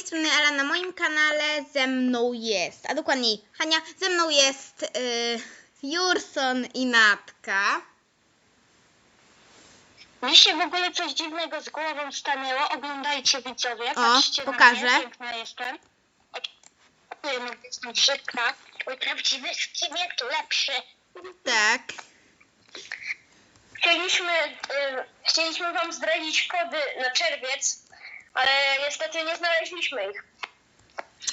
tej strony Ela na moim kanale. Ze mną jest, a dokładniej Hania, ze mną jest y, Jurson i Natka. Mi się w ogóle coś dziwnego z głową stanęło. Oglądajcie widzowie. Patrzcie pokażę. Na mnie, piękna jestem. No, jestem brzydka. Prawdziwy to lepszy. Tak. Chcieliśmy, y, chcieliśmy wam zdradzić kody na czerwiec, ale niestety nie znaleźliśmy ich.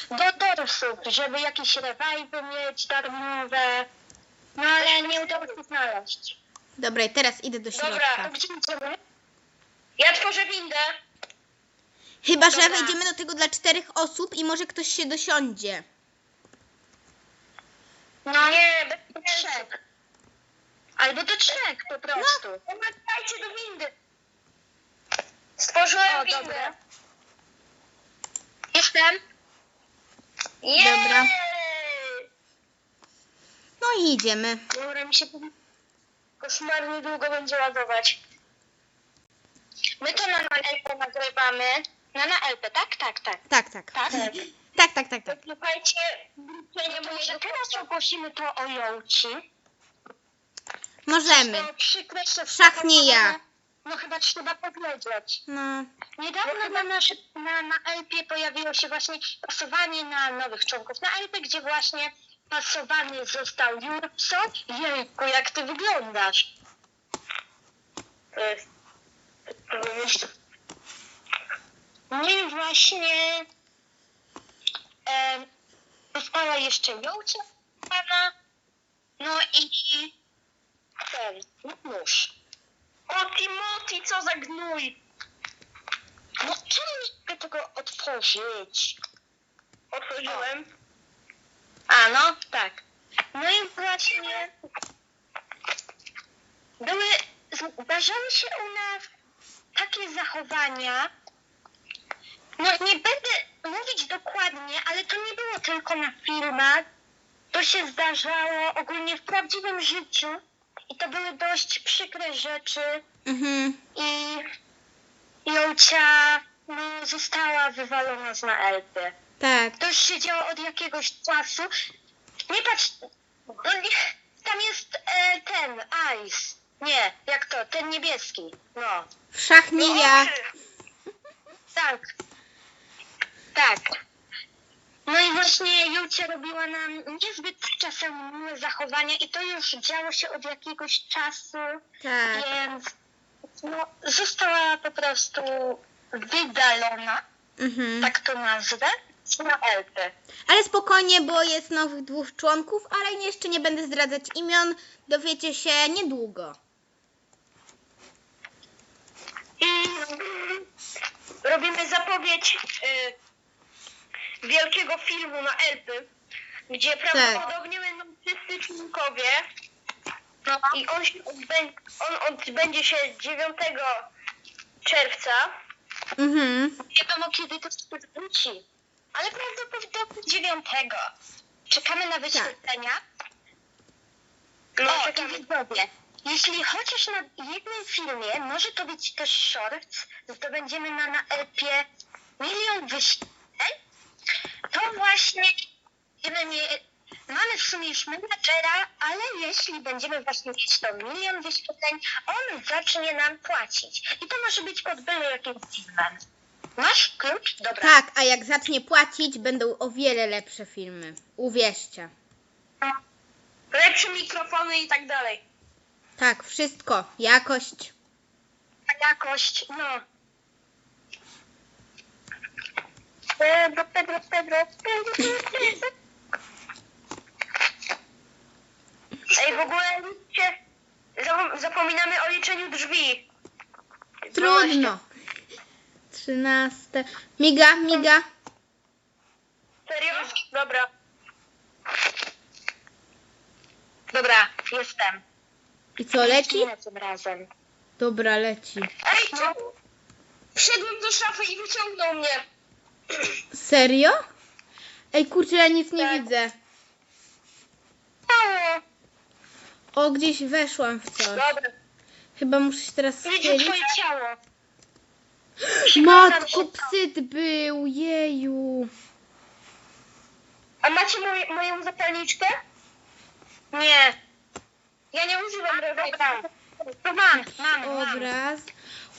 Do dorsów, żeby jakieś rewajwy mieć darmowe. No ale nie udało się znaleźć. Dobra, i teraz idę do Dobra, środka. to gdzie idziemy? Ja tworzę windę. Chyba, że Dobra. wejdziemy do tego dla czterech osób i może ktoś się dosiądzie. No nie, do trzech. Albo do trzech po prostu. No, pomagajcie do windy. Stworzyłem O, windę. dobra. Jestem. Dobra. Jej! No i idziemy. Dobra, mi się koszmarnie długo będzie ładować. My to na LP nagrywamy. Na na LP, tak? Tak, tak. Tak, tak. Tak? Tak, tak, tak, tak. Słuchajcie, nie może teraz ogłosimy to o Jołci. Możemy. To przykre się Wszak nie ja. No chyba trzeba powiedzieć. No, Niedawno na, na, na LP pojawiło się właśnie pasowanie na nowych członków na LP, gdzie właśnie pasowany został Jurco. Jejku, jak ty wyglądasz. E, No i właśnie e, została jeszcze Jołcia pana, no i ten, mórz. O Timothy, co za gnój! No czemu nie mogę tego otworzyć? Otworzyłem. A no, tak. No i właśnie były, zdarzały się u nas takie zachowania. No nie będę mówić dokładnie, ale to nie było tylko na filmach. To się zdarzało ogólnie w prawdziwym życiu. I to były dość przykre rzeczy mhm. i Jolcia no, została wywalona z na Elpy. Tak. To już się działo od jakiegoś czasu. Nie patrz, no, nie, tam jest e, ten, Ice. Nie, jak to, ten niebieski. No. Wszak nie ja. Tak. Tak. No i właśnie Julcia robiła nam niezbyt czasem miłe zachowania i to już działo się od jakiegoś czasu. Tak. Więc no, została po prostu wydalona, Mhm. tak to nazwę, na Elpy. Ale spokojnie, bo jest nowych dwóch członków, ale jeszcze nie będę zdradzać imion. Dowiecie się niedługo. I robimy zapowiedź y, wielkiego filmu na Elpy, gdzie prawdopodobnie będą wszyscy członkowie. No. I on, się odbędzie, on odbędzie się 9 czerwca. Mhm. Nie wiadomo kiedy to wróci, ale prawdopodobnie 9. Czekamy na wyświetlenia. No, o, i widzowie, jeśli chociaż na jednym filmie, może to być też shorts, zdobędziemy na, na LP milion wyświetleń, to właśnie mamy w sumie już menadżera, ale jeśli będziemy właśnie mieć to milion wyświetleń, on zacznie nam płacić. I to może być pod byle jakim filmem. Masz klucz? Dobra. Tak, a jak zacznie płacić, będą o wiele lepsze filmy. Uwierzcie. Lepsze mikrofony i tak dalej. Tak, wszystko. Jakość. Jakość, no. Ej, w ogóle liczcie, zap- zapominamy o liczeniu drzwi. Trudno. Trzynaste. Miga, miga. Serio? Dobra. Dobra, jestem. I co, leci? Tym razem. Dobra, leci. Ej, no. Wszedłem do szafy i wyciągnął mnie. Serio? Ej, kurczę, ja nic nie Tak. widzę. O, gdzieś weszłam w coś. Dobra. Chyba muszę się teraz Widzę schylić. twoje ciało. Matko, psyt był, jeju. macie moje, moją zapalniczkę? Nie. Ja nie używam Dobra. To mam, mam, mam. Obraz.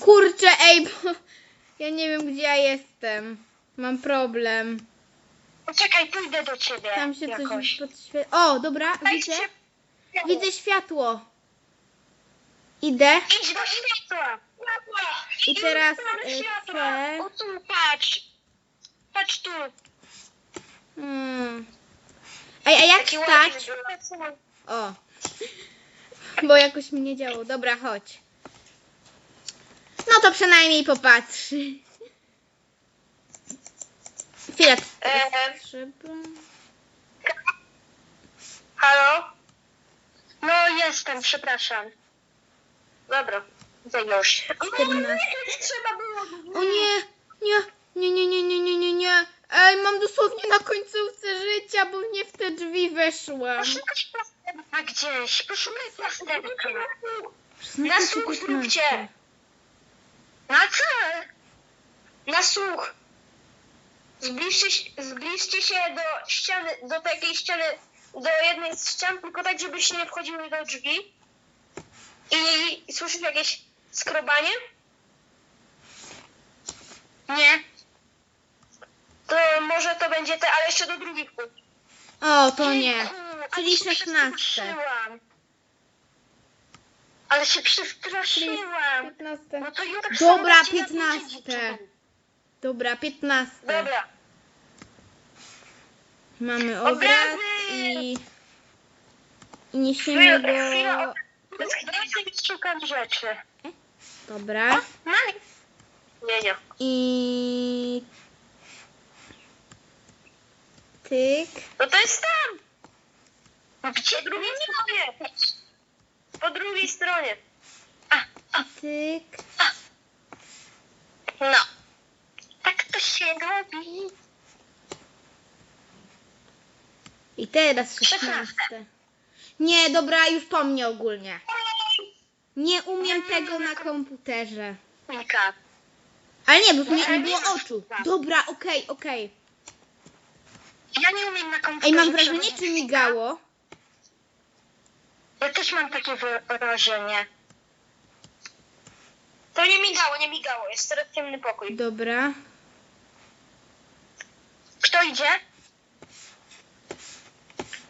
Kurczę, ej, bo ja nie wiem, gdzie ja jestem. Mam problem. Poczekaj, pójdę do ciebie Tam się jakoś. coś podświetla. O, dobra, widzę. Widzę światło. Idę. Idź do światła. I teraz, e, chcę- O tu, patrz. Patrz tu. Hmm. Ej, a jak Taki stać? O. Bo jakoś mi nie działo. Dobra, chodź. No to przynajmniej popatrzy. Eee. Trzeba... Halo? No jestem, przepraszam. Dobra. Czternaście. Trzeba było. O nie, nie, nie, nie, nie, nie, nie, nie, nie. Ej, mam dosłownie na końcówce życia, bo nie w te drzwi weszłam. Poszukać plasterka gdzieś. Poszukaj plasterka. Na 16, słuch 15. zróbcie. Na co? Na słuch. Zbliżcie, się- zbliżcie się do ściany, do takiej ściany, do jednej z ścian, tylko tak, żebyście nie wchodziły do drzwi. I słyszysz jakieś skrobanie? Nie. To może to będzie te, ale jeszcze do drugich. O, to nie. Czyli ale się 16. przestraszyłam. Ale się przestraszyłam. 15. No to Dobra, samo będzie na 15. Dobra, 15. Dobra. Mamy obraz Obrazy! i... I niesiemy Chwila, chwila, go... o- Chwilę szukam rzeczy. Dobra. Mam. Nie, nie. I... Tyk. No to jest tam. No Gdzie? Po drugiej stronie. Po drugiej stronie. A, a, Tyk. no. Tak to się robi. I teraz 16. Nie, dobra, już po mnie ogólnie. Nie umiem tego na komputerze. Mika. Ale nie, bo tu nie, nie było oczu. Dobra, okej, okej. Ja nie umiem na komputerze. Ej, mam wrażenie, czy migało? Ja też mam takie wrażenie. To nie migało, nie migało. Jest teraz ciemny pokój. Dobra. Kto idzie?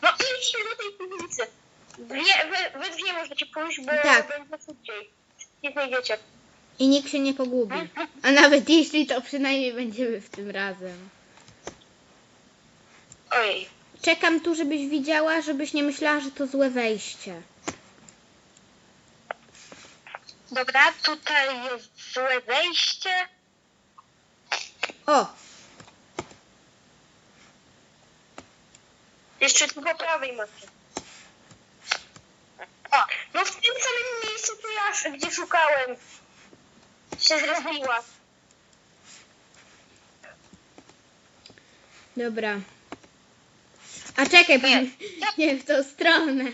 No idźcie do tej piwnicy. Dwie, wy, wy dwie możecie pójść, bo Tak. będzie szybciej. Nie znajdziecie. I nikt się nie pogubi. A nawet jeśli, to przynajmniej będziemy w tym razem. Ojej. Czekam tu, żebyś widziała, żebyś nie myślała, że to złe wejście. Dobra, tutaj jest złe wejście. O, Jeszcze tu po prawej macie. O, no w tym samym miejscu, tu ja, gdzie szukałem. Się zrobiła. dobra. A czekaj, bo Nie. w tą stronę.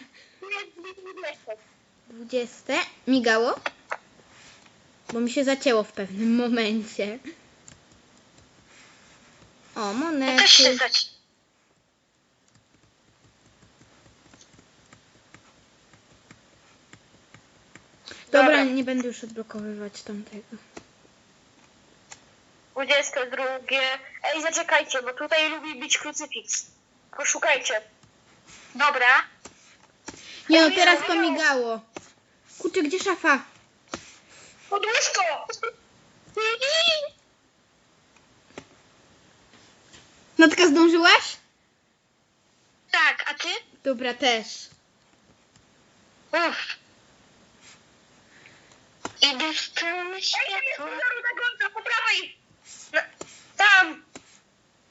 20. Migało? Bo mi się zacięło w pewnym momencie. O, Ja też się monety. zaci... Dobra, nie będę już odblokowywać tamtego. 22. Ej, zaczekajcie, bo tutaj lubi być krucyfiks. Poszukajcie. Dobra. Nie, no teraz pomigało. Kurczę, gdzie szafa? Pod łóżko! Natka zdążyłaś? Tak, a ty? Dobra, też. Uff. Idę w stronę światła. po prawej! No, tam!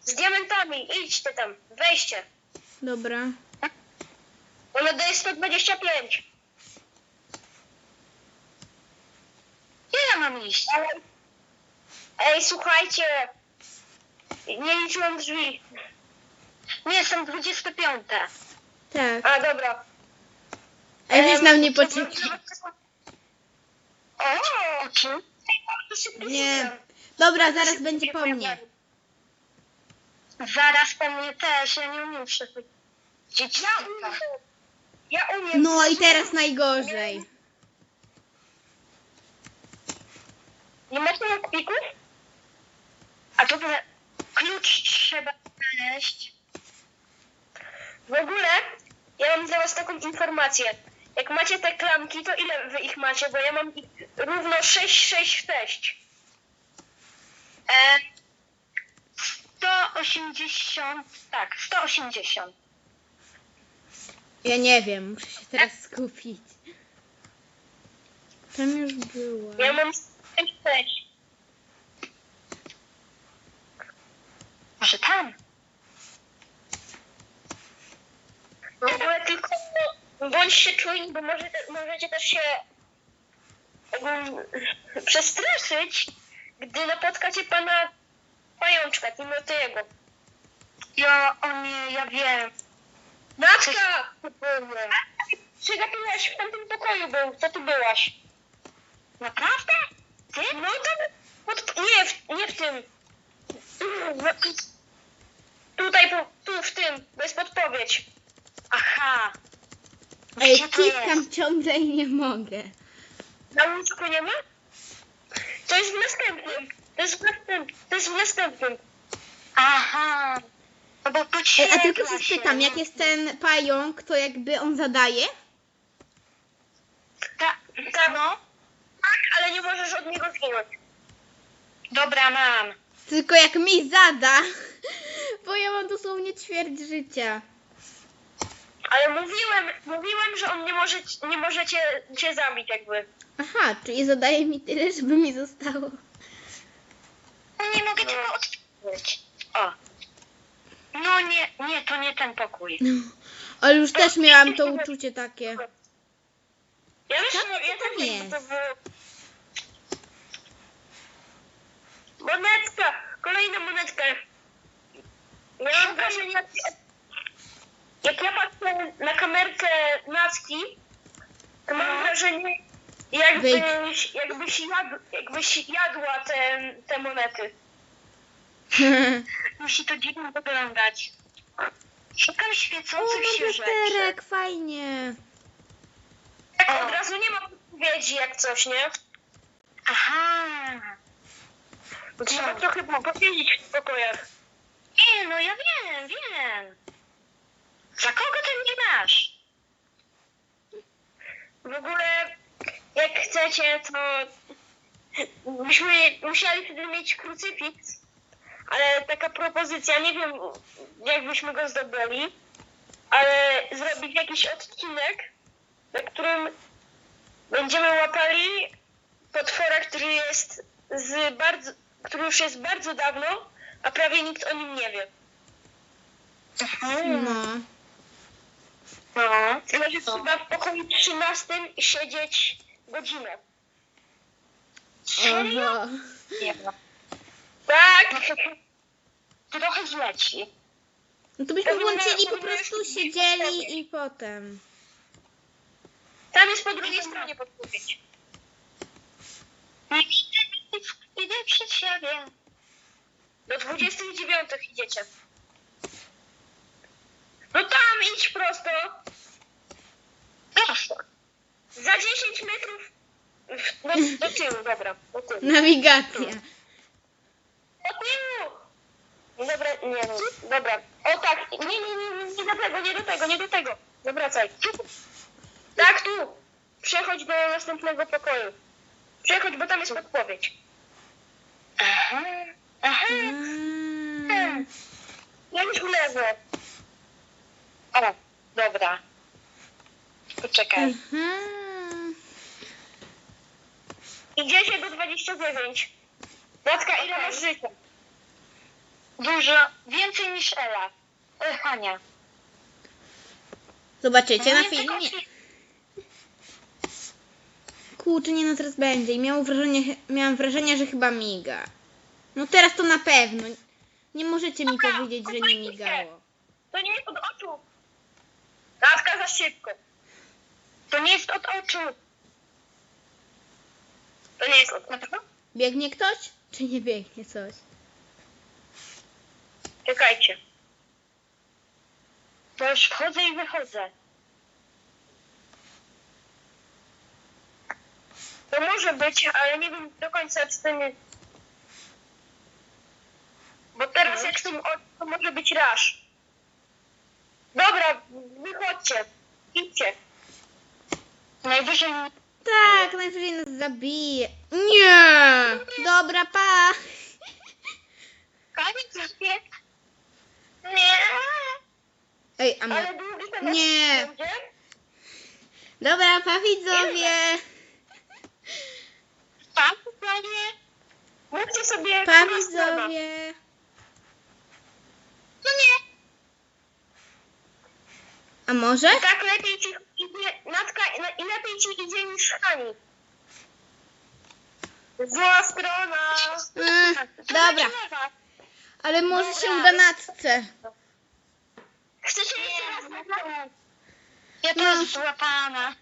Z diamentami, idźcie tam, wejście. Dobra. Ona daje 125. Gdzie ja mam iść? Ej, słuchajcie. Nie liczyłem drzwi. Nie, jestem 25. Tak. A, dobra. Ej, weź na mnie poczekaj. O, czy? Nie. Dobra, zaraz będzie po mnie. Zaraz po mnie też, ja nie umiem przechodzić. Ja umiem. Ja umiem. No i teraz najgorzej. Nie macie lockpików? A to. Klucz trzeba znaleźć. W ogóle, ja mam dla was taką informację. Jak macie te klamki, to ile wy ich macie? Bo ja mam ich równo 6, 6, 6. E, 180, tak, 180. Ja nie wiem, muszę się teraz skupić. Tam już była. Ja mam 6, 6. Może tam? W ogóle tylko bądźcie czujni, bo może, możecie też się um, przestraszyć, gdy napotkacie pana pajączka, Timotejego. Ja, o nie, ja wiem. Natka! Przegapiłaś w tamtym pokoju był, co ty byłaś? Naprawdę? Ty? No tam, pod, nie, w, nie w tym. Tutaj, tu w tym, to jest podpowiedź. Aha. Ej, Gdzie to jest? wciskam ciągle i nie mogę. Na łóżku nie ma? To jest w następnym. To jest w następnym. To jest w następnym. Aha. No bo tu Ej, a tylko się spytam, jak jest ten pająk, to jakby on zadaje? Ta, ta, no. Tak, ale nie możesz od niego zginąć. Dobra, mam. Tylko jak mi zada, bo ja mam dosłownie ćwierć życia. Ale mówiłem, mówiłem, że on nie może, nie może cię, cię zabić jakby. Aha, czyli zadaje mi tyle, żeby mi zostało. No nie mogę tego otworzyć. O. No nie, nie, to nie ten pokój. No, ale już też miałam to uczucie takie. Ja Co no, ja tam wiem, jest? to było. Monetka! Kolejna monetka. Ja mam wrażenie, jak, ja patrzę na kamerkę Nacki, to mam wrażenie, jakbyś, jakbyś, jadł, jakbyś jadła te, te monety. Musi to dziwnie wyglądać. Szukam świecących się rzeczy. plasterek, fajnie. Od razu nie ma podpowiedzi jak coś, nie? Aha. Bo trzeba trochę powiedzieć w pokojach. Nie, no ja wiem, wiem. Za kogo ty mnie masz? W ogóle, jak chcecie, to byśmy musieli wtedy mieć krucyfiks, ale taka propozycja, nie wiem, jakbyśmy go zdobyli, ale zrobić jakiś odcinek, na którym będziemy łapali potwora, który jest z bardzo, który już jest bardzo dawno, a prawie nikt o nim nie wie. No. No. Może trzeba w pokoju 13 siedzieć godzinę. Serio? Nie ma. Tak. Trochę zleci. No to byśmy Powinna- włączyli, po prostu siedzieli i potem. Tam jest po drugiej stronie podpowiedź. Nie widzę, idę przed siebie. Do 29 idziecie. No tam idź prosto. Prosto. Za 10 metrów w- do, do tyłu, dobra. Do tyłu. Nawigacja. Do tyłu! Dobra, nie no, dobra. O tak, nie, nie, nie, nie, nie do tego, nie do tego, nie do tego. Zawracaj. Tak, tu. Przechodź do następnego pokoju. Przechodź, bo tam jest podpowiedź. Aha, aha. Mm. Ja już. O, dobra. Poczekaj. Aha. Idzie się do 29. Matka, ile masz życia? Dużo. Więcej niż Ela. E, Hania. Zobaczycie na filmie. Kurczę, nie no teraz będzie. I miałam wrażenie, miałam wrażenie, że chyba miga. No teraz to na pewno. Nie możecie mi powiedzieć, że nie migało. To nie jest od oczu. Matka, za szybko. To nie jest od oczu. To nie jest od oczu. Biegnie ktoś? Czy nie biegnie coś? Czekajcie. To już wchodzę i wychodzę. To może być, ale nie wiem do końca, czy to nie... Bo teraz jak są od, to może być rasz. Dobra, wychodźcie. Idźcie. Najwyżej... Tak, najwyżej nas zabije. Nie! Dobra, pa! Koniec się. Nie. Ej, a my... Ale długi ten Nie. będzie? Dobra, pa widzowie! Pa, panie. Mówcie sobie... Pa widzowie! No nie. A może? I tak lepiej ci idzie, Natka, i lepiej ci idzie niż Hani. Zła strona. Mm, To dobra. Ale może Dobra. się uda natce. Chcecie jeszcze raz zagrać? Ja No. też złapana.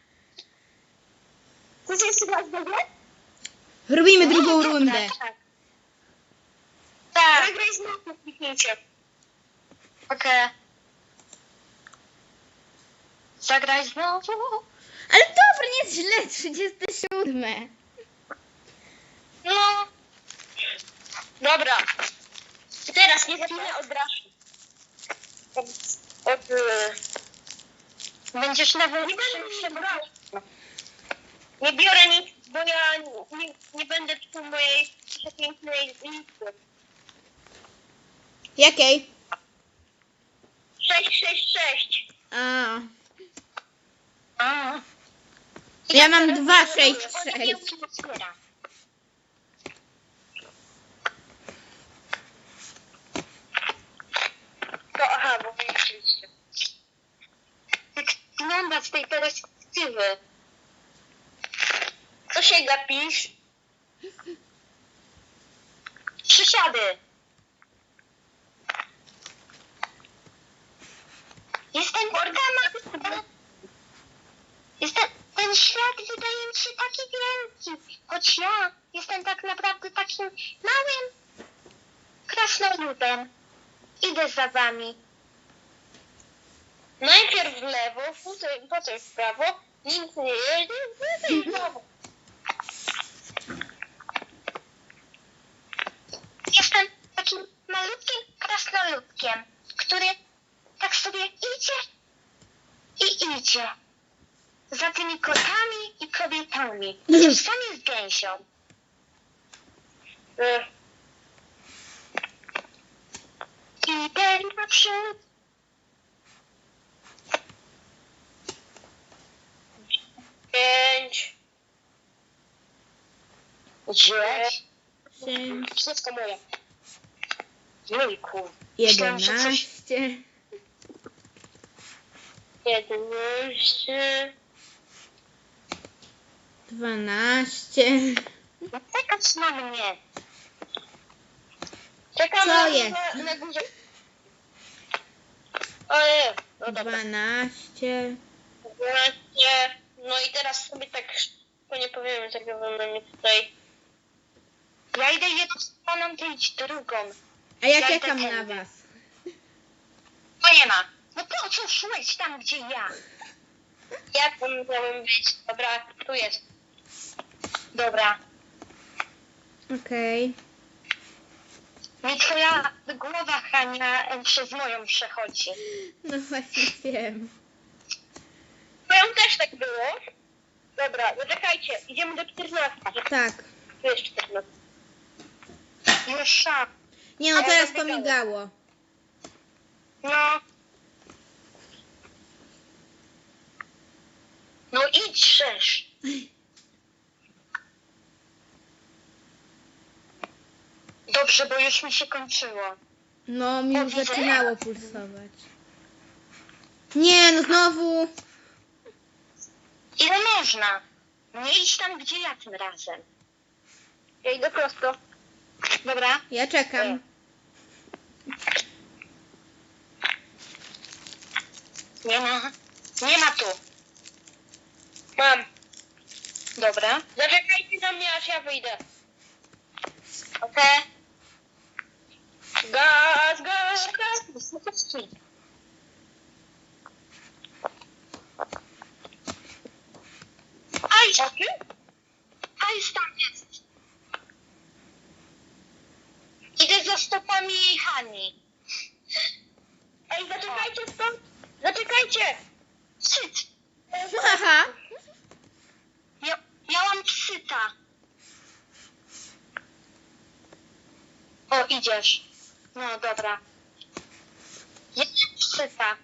Chcecie jeszcze raz zagrać? Robimy drugą rundę. Tak. Tak. Zagraj znowu kliknijcie. Okej. Zagraj znowu. Ale dobra, nie jest źle, 37. No. Dobra. Teraz nie zacznę od raszy. Od, od, e, Będziesz na nie się brał. Nie biorę nic, bo ja nie, nie będę psuł mojej przepięknej listy. Jakiej? 666. A, A. Ja mam dwa, sześć, sześć. To aha, bo wy myślicie. Jak wygląda z tej perspektywy? Co się gapisz? Przysiady. Jestem organa. Jestem, ten świat wydaje mi się taki wielki, choć ja jestem tak naprawdę takim małym krasnoludem. Idę za wami. Najpierw w lewo, potem, potem w prawo, nic nie jedzie, potem w prawo. Jestem takim malutkim krasnoludkiem, który tak sobie idzie i idzie za tymi kotami i kobietami. Czasami z gęsią. E. Idę naprzód. Pięć. Dziewięć. Wszystko moje. Jejku. 11. Jedenaście. 12. No czekać na mnie. Czekam Co na, jest? Na, na górze. Ojej, no dobra. 12. Dwanaście. No i teraz sobie tak szybko nie powiem, że na mnie tutaj. Ja idę jedną stroną, ty idź drugą. A ja Ja czekam idę na tędy. was. No nie ma. No po co szłeś tam, gdzie ja? Ja tam miałem być. Dobra, tu jest. Dobra. Okej. Mi twoja głowa, Hania, em, przez moją przechodzi. No właśnie wiem. Moją też tak było. Dobra, no czekajcie, idziemy do 14. Tak. Tu jest 14. Już szaf. Nie no, teraz to dobiegałem. migało. No. No idź, szesz. Dobrze, bo już mi się kończyło. No, mi już zaczynało pulsować. Nie, no znowu. Ile można? Nie idź tam, gdzie ja tym razem. Ja idę prosto. Dobra. Ja czekam. Nie ma. Nie ma tu. Mam. Dobra. Zaczekajcie na mnie, aż ja wyjdę. Okej. Gaz, gaz, gaz. Aj, aj, tam jest. Idę za stopami Hani. Ej, zaczekajcie stąd. Zaczekajcie. Syt. Aha. Ja, miałam psyta. O, idziesz. No, dobra. Mam psyta.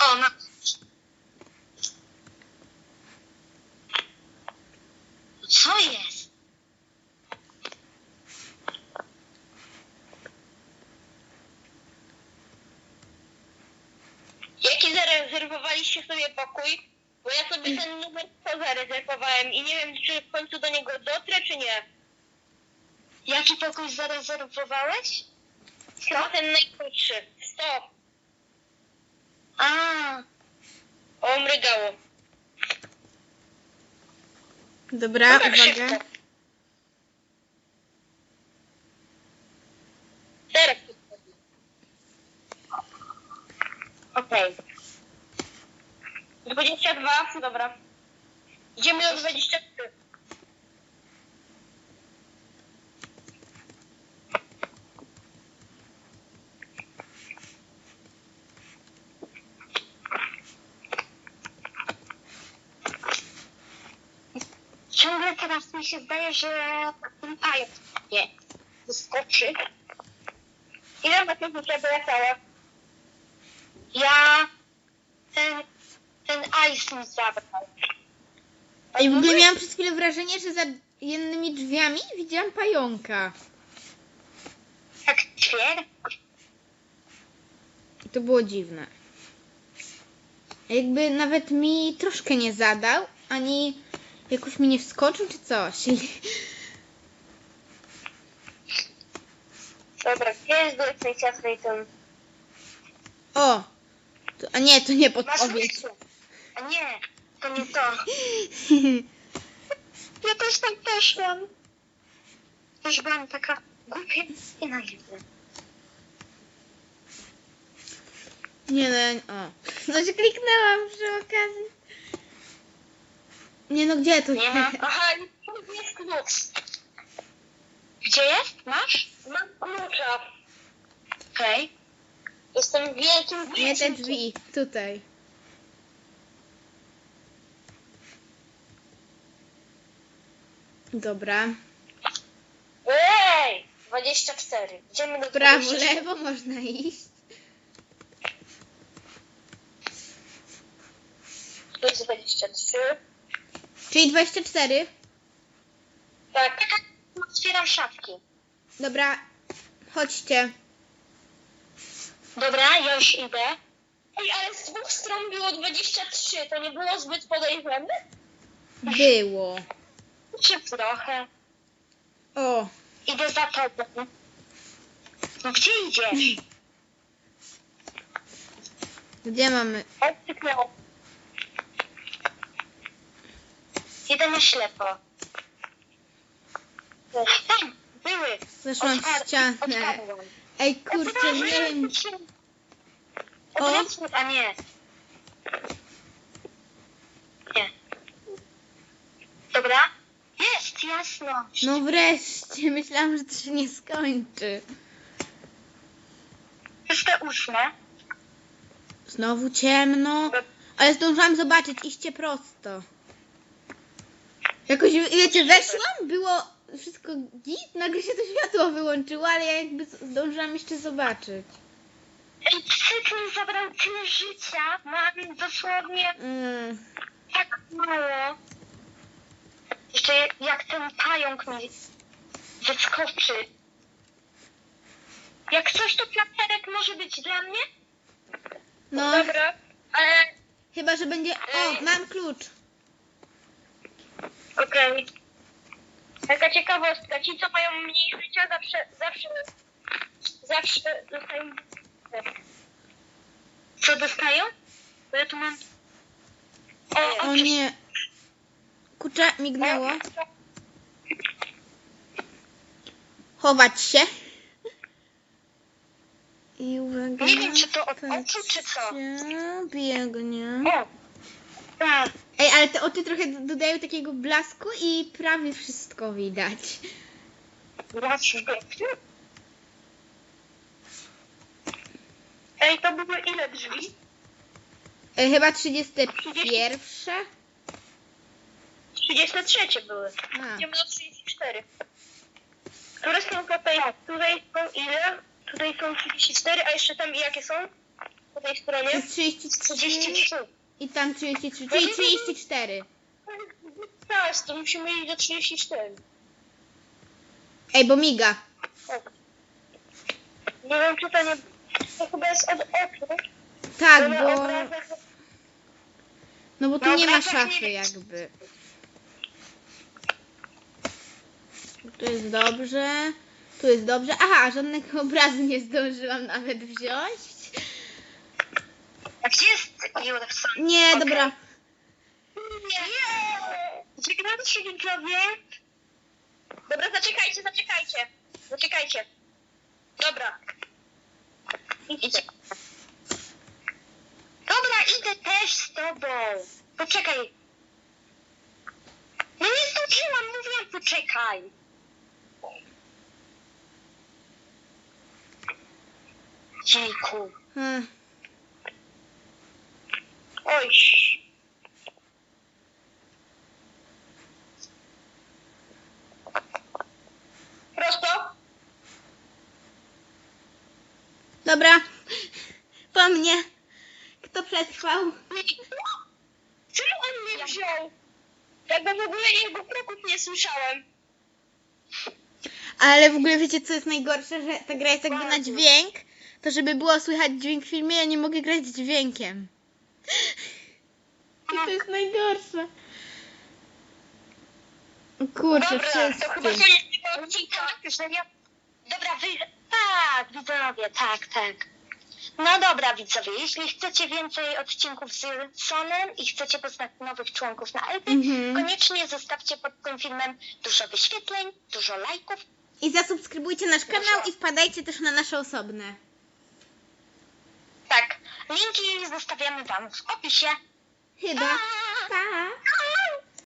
O, no. Co jest? Jaki zarezerwowaliście sobie pokój? Bo ja sobie ten numer 100 zarezerwowałem i nie wiem, czy w końcu do niego dotrę, czy nie. Jaki pokój zarezerwowałeś? Chyba ten najkrótszy. 100. A. O, mrygało. Dobra, No tak uwaga. szybko. Teraz. Okej. 22, dobra. Idziemy do 23. Ciągle teraz mi się zdaje, że ten pająk nie wyskoczy. Ile ma tych żeby leciała? Ja ten, ten ice mi zabrał. I w ogóle miałam przez chwilę wrażenie, że za jednymi drzwiami widziałam pająka. Tak ćwier? I to było dziwne. Jakby nawet mi troszkę nie zadał, ani jakoś mi nie wskoczył, czy coś. Dobra, gdzie jest do tej ciasnej ten? O! To, a nie, to nie podpowiedź. A nie, to nie to. Ja też tam poszłam. Też byłam taka głupia i naiwna. nie no, o. No się kliknęłam przy okazji. Nie no, gdzie to Nie ma. Aha, jest klucz. Gdzie jest? Masz? Mam klucza. Okej. Jestem wielkim Nie te drzwi, tutaj. Dobra. Ej! 24. Idziemy do Prawo, 24. lewo można iść. Tu jest 23. Czyli 24. Tak. Otwieram szafki. Dobra, chodźcie. Dobra, ja już idę. Ej, ale z dwóch stron było 23. To nie było zbyt podejrzane? Było. Czy trochę? O, Idę za tobą. No gdzie idziesz? gdzie mamy? Odpyknęło. Idę na ślepo. Tam, były. Weszłam w ścianę. Ej, kurczę, nie wiem. O. A nie. Nie. Dobra? Jest, jasno. No wreszcie, myślałam, że to się nie skończy. Jest te ósme. Znowu ciemno. Ale zdążyłam zobaczyć, iście prosto. Jakoś, wiecie, weszłam, było wszystko git, nagle się to światło wyłączyło, ale ja jakby zdążyłam jeszcze zobaczyć. Ej, mi zabrał tyle życia. Mam dosłownie Mm. tak mało. Jeszcze jak ten pająk mi wyskoczy. Jak coś, to platerek może być dla mnie? No, Dobra, ale chyba, że będzie... O, mam klucz. Okej. Taka ciekawostka, ci co mają mniej życia zawsze, zawsze, zawsze dostają... Co dostają? Bo ja tu mam... O, O nie. Kurczę, mignęło. Chować się. I uwaga. Nie wiem, czy to od oczu, czy co? Biegnie. O! Tak. Ej, ale te oczy trochę dodają takiego blasku i prawie wszystko widać. Zobaczmy. Ej, to były ile drzwi? E, chyba 31. 33 były. A. Nie było 34. Które są tutaj? Tutaj są ile? Tutaj są 34, a jeszcze tam jakie są? Po tej stronie? jest 33 33. i tam 33, czyli 34. Tak, to musimy iść do 34. Ej, bo miga. O. Nie wiem, czy to nie... To chyba jest od oczu. Tak, bo... No bo tu nie ma szafy jakby. Tu jest dobrze. Tu jest dobrze. Aha, żadnego obrazu nie zdążyłam nawet wziąć. A gdzie jest Nie, Okej. dobra. Nie! Żegnajcie widzowie. Dobra, zaczekajcie, zaczekajcie. Zaczekajcie. Dobra. Idźcie. Dobra, idę też z tobą. Poczekaj. No nie zdążyłam, mówiłam poczekaj. Jejku. Ech, Oj. Prosto? Dobra. Po mnie. Kto przetrwał? Czemu on mnie wziął? Jakby w ogóle jego kroków nie słyszałem. Ale w ogóle wiecie co jest najgorsze, że ta gra jest jakby na dźwięk, to żeby było słychać dźwięk w filmie, ja nie mogę grać z dźwiękiem. I to jest najgorsze. Kurczę, Dobra, to chyba wszyscy. koniec tego odcinka. Że ja... Dobra, wy... Tak, widzowie, tak, tak. No dobra, widzowie, jeśli chcecie więcej odcinków z Sonem i chcecie poznać nowych członków na Elby, Mhm. koniecznie zostawcie pod tym filmem dużo wyświetleń, dużo lajków. I zasubskrybujcie nasz kanał i wpadajcie też na nasze osobne. Tak, linki zostawiamy Wam w opisie. Chyba. Pa!